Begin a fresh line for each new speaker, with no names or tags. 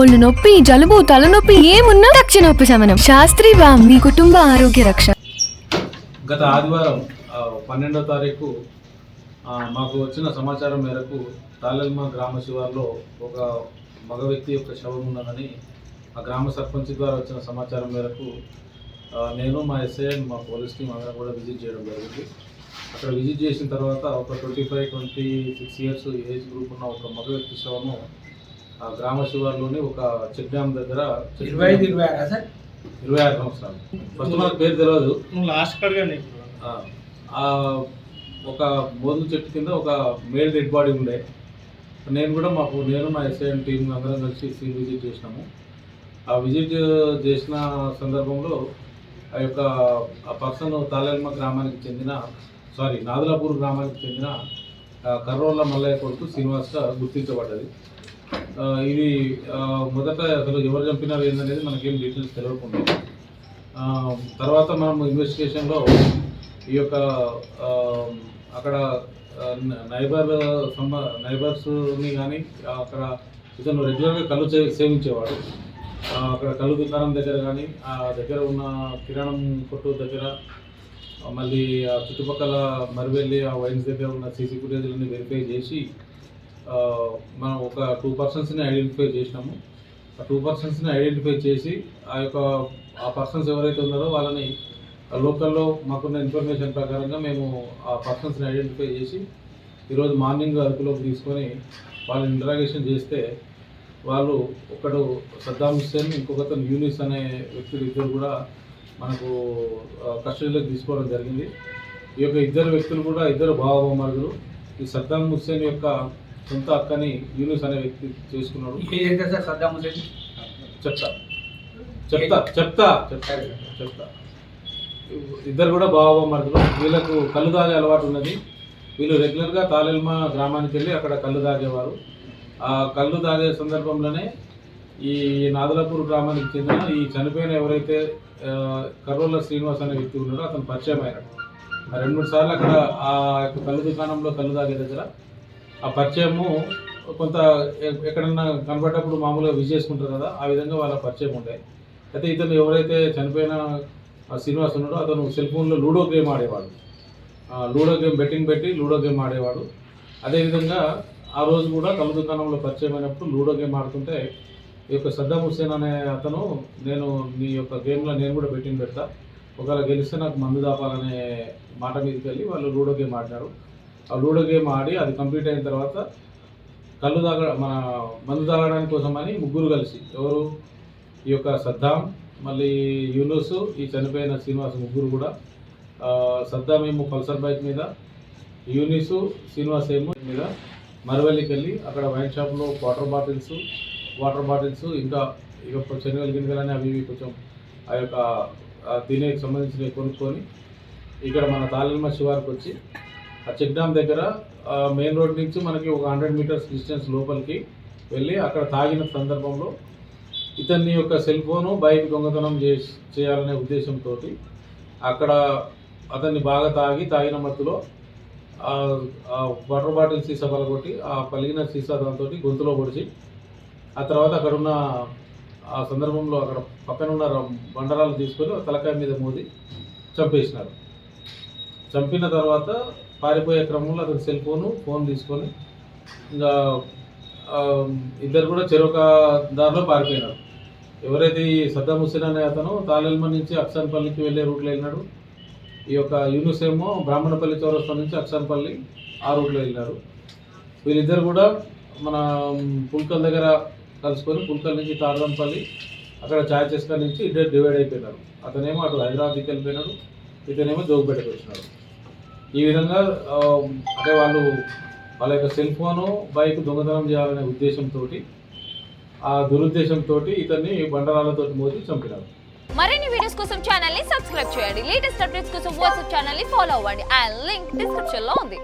ఒళ్ళు నొప్పి జలుబు తలనొప్పి ఏమున్నా తక్షణ ఉపశమనం శాస్త్రి బామ్ మీ కుటుంబ ఆరోగ్య రక్ష.
గత ఆదివారం పన్నెండో తారీఖు మాకు వచ్చిన సమాచారం మేరకు తాళెల్మ గ్రామ శివార్లో ఒక మగ వ్యక్తి యొక్క శవం ఉన్నదని ఆ గ్రామ సర్పంచ్ ద్వారా వచ్చిన సమాచారం మేరకు నేను మా ఎస్ఐ మా పోలీస్ టీం అందరం కూడా విజిట్ చేయడం జరిగింది. అక్కడ విజిట్ చేసిన తర్వాత ఒక twenty five twenty six years age group ఉన్న ఒక మగ వ్యక్తి శవము గ్రామ శివార్లోని ఒక చెక్ డ్యామ్ దగ్గర
ఇరవై ఐదు ఇరవై ఆరా సార్?
ఇరవై ఆరు సంవత్సరాలు. ఫస్ట్ మనకు పేరు తెలియదు
నువ్వు లాస్ట్ కడగానే
ఆ, ఆ ఒక మోదుగు చెట్టు కింద ఒక మేల్ డెడ్ బాడీ ఉండే. నేను కూడా మాకు నేను మా ఎస్ఐఎం టీం అందరం కలిసి సీన్ విజిట్ చేసినాము. ఆ విజిట్ చేసిన సందర్భంలో ఆ యొక్క ఆ పర్సన్ తాళెల్మ గ్రామానికి చెందిన సారీ నాదులాపూర్ గ్రామానికి చెందిన ఆ, కర్రోళ్ళ మల్లయ్య కొడుకు శ్రీనివాస్గా గుర్తించబడ్డది. ఆ, ఇది మొదట అసలు ఎవరు చంపినారు ఏందనేది మనకేం డీటెయిల్స్ తెలియకుండా తర్వాత మనం ఇన్వెస్టిగేషన్లో ఈ యొక్క అక్కడ నైబర్ సంబ నైబర్స్ని కానీ అక్కడ ఇతను రెగ్యులర్గా కళ్ళు సేవించేవాడు. అక్కడ కళ్ళు దుకాణం దగ్గర కానీ ఆ దగ్గర ఉన్న కిరాణం కొట్టు దగ్గర మళ్ళీ ఆ చుట్టుపక్కల మరివెళ్ళి ఆ వైన్స్ దగ్గర ఉన్న సీసీ ఫుటేజ్లన్నీ వెరిఫై చేసి మనం ఒక టూ పర్సన్స్ని ఐడెంటిఫై చేసినాము. ఆ టూ పర్సన్స్ని ఐడెంటిఫై చేసి ఆ యొక్క ఆ పర్సన్స్ ఎవరైతే ఉన్నారో వాళ్ళని లోకల్లో మాకున్న ఇన్ఫర్మేషన్ ప్రకారంగా మేము ఆ పర్సన్స్ని ఐడెంటిఫై చేసి ఈరోజు మార్నింగ్ అదుపులోకి తీసుకొని వాళ్ళని ఇంటరాగేషన్ చేస్తే వాళ్ళు ఒకడు సద్దాం హుస్సేన్ ఇంకొకతను యూనిస్ అనే వ్యక్తులు ఇద్దరు కూడా మనకు కస్టడీలోకి తీసుకోవడం జరిగింది. ఈ యొక్క ఇద్దరు వ్యక్తులు కూడా ఇద్దరు భావబొమ్మలు ఈ సద్దాం హుస్సేన్ యొక్క సొంత అక్కని యూనిస్ అనే వ్యక్తి చేసుకున్నాడు.
ఏదైతే సార్ సద్దాం హుసేన్
చెప్తా. చెప్తా చెప్తా చెప్తా చెప్తా. ఇద్దరు కూడా బావమరుదులు వీళ్ళకు కళ్ళు తాగే అలవాటు ఉన్నది. వీళ్ళు రెగ్యులర్గా తాలెల్మ గ్రామానికి వెళ్ళి అక్కడ కళ్ళు తాగేవారు. ఆ కళ్ళు తాగే సందర్భంలోనే ఈ నాదలపూర్ గ్రామానికి చెందిన ఈ చనిపోయిన ఎవరైతే ఆ, కర్రోళ్ళ శ్రీనివాస్ అనే వ్యక్తి ఉన్నాడో అతను పరిచయం అయినాడు రెండు మూడు సార్లు అక్కడ ఆ యొక్క కళ్ళు దుకాణంలో కళ్ళు తాగే దగ్గర ఆ పరిచయము కొంత ఎక్కడన్నా కనబడ్డప్పుడు మామూలుగా విజేసుకుంటారు కదా ఆ విధంగా వాళ్ళ పరిచయం ఉండే. అయితే ఇతను ఎవరైతే చనిపోయిన శ్రీనివాస్ ఉన్నాడో అతను సెల్ ఫోన్లో లూడో గేమ్ ఆడేవాడు. లూడో గేమ్ బెట్టింగ్ పెట్టి లూడో గేమ్ ఆడేవాడు. అదేవిధంగా ఆ రోజు కూడా కళ్ళు దుకాణంలో పరిచయం అయినప్పుడు లూడో గేమ్ ఆడుతుంటే ఈ యొక్క సద్దాం హుస్సేన్ అనే అతను నేను నీ యొక్క గేమ్లో నేను కూడా బెట్టింగ్ పెడతా. ఒకవేళ గెలిస్తే నాకు మందు దాపాలనే మాట మీదకి వెళ్ళి వాళ్ళు లూడో గేమ్ ఆడినారు. ఆ లూడో గేమ్ ఆడి అది కంప్లీట్ అయిన తర్వాత కళ్ళు తాగ మన మందు తాగడానికి కోసమని ముగ్గురు కలిసి ఎవరు? ఈ యొక్క సద్దాం మళ్ళీ యూనుస్ ఈ చనిపోయిన శ్రీనివాస్ ముగ్గురు కూడా. సద్దాం ఏమో పల్సర్ బైక్ మీద యూనిస్ శ్రీనివాస్ ఏమో మీద మరవల్లికి వెళ్ళి అక్కడ వైన్ షాప్లో వాటర్ బాటిల్స్ వాటర్ బాటిల్స్ ఇంకా ఇక శనగలు గిన్నెలని అవి ఇవి కొంచెం ఆ యొక్క తినేకి సంబంధించినవి కొనుక్కొని ఇక్కడ మన తాళిల్మ శివారికి వచ్చి ఆ చెక్ డ్యామ్ దగ్గర మెయిన్ రోడ్ నుంచి మనకి ఒక హండ్రెడ్ మీటర్స్ డిస్టెన్స్ లోపలికి వెళ్ళి అక్కడ తాగిన సందర్భంలో ఇతన్ని యొక్క సెల్ ఫోను బైక్ దొంగతనం చేసి చేయాలనే ఉద్దేశంతో అక్కడ అతన్ని బాగా తాగి తాగిన మత్తులో వాటర్ బాటిల్ సీసా పలగొట్టి ఆ పలిగిన సీసా దాంతో గొంతులో పొడిచి ఆ తర్వాత అక్కడ ఉన్న ఆ సందర్భంలో అక్కడ పక్కన ఉన్న బండరాలు తీసుకొని తలకాయ మీద మోది చంపేసినారు. చంపిన తర్వాత పారిపోయే క్రమంలో అతను సెల్ ఫోను ఫోన్ తీసుకొని ఇంకా ఇద్దరు కూడా చెరొక దారిలో పారిపోయినారు. ఎవరైతే ఈ సద్దాం హుస్సేన్ అనే అతను తాలెల్మ నుంచి అక్సాన్పల్లికి వెళ్ళే రూట్లో వెళ్ళినాడు. ఈ యొక్క యూనుస్ ఏమో బ్రాహ్మణపల్లి చౌరస్తా నుంచి అక్సాన్పల్లి ఆ రూట్లో వెళ్ళినారు వీళ్ళిద్దరు కూడా మన పుల్కల్ దగ్గర కలుసుకొని పుల్కల్ నుంచి తారదంపల్లి అక్కడ ఛాయ్ చేసుకొని నుంచి ఇద్దరు డివైడ్ అయిపోయినారు. అతనేమో అటు హైదరాబాద్కి వెళ్ళిపోయినాడు ఇతనేమో జోగుపేటకు వచ్చినాడు. ఈ విధంగా అంటే వాళ్ళు వాళ్ళ యొక్క సెల్ ఫోను బైక్ దొంగతనం చేయాలనే ఉద్దేశంతో ఆ దురుద్దేశంతో ఇతన్ని బండరాలతో మోసి చంపినారు.
మరిన్ని వీడియోస్ కోసం ఛానల్ని సబ్స్క్రైబ్ చేయండి. లేటెస్ట్ అప్డేట్స్ కోసం వాట్సాప్ ఛానల్ని ఫాలో అవ్వండి. అండ్ లింక్ డిస్క్రిప్షన్లో ఉంది.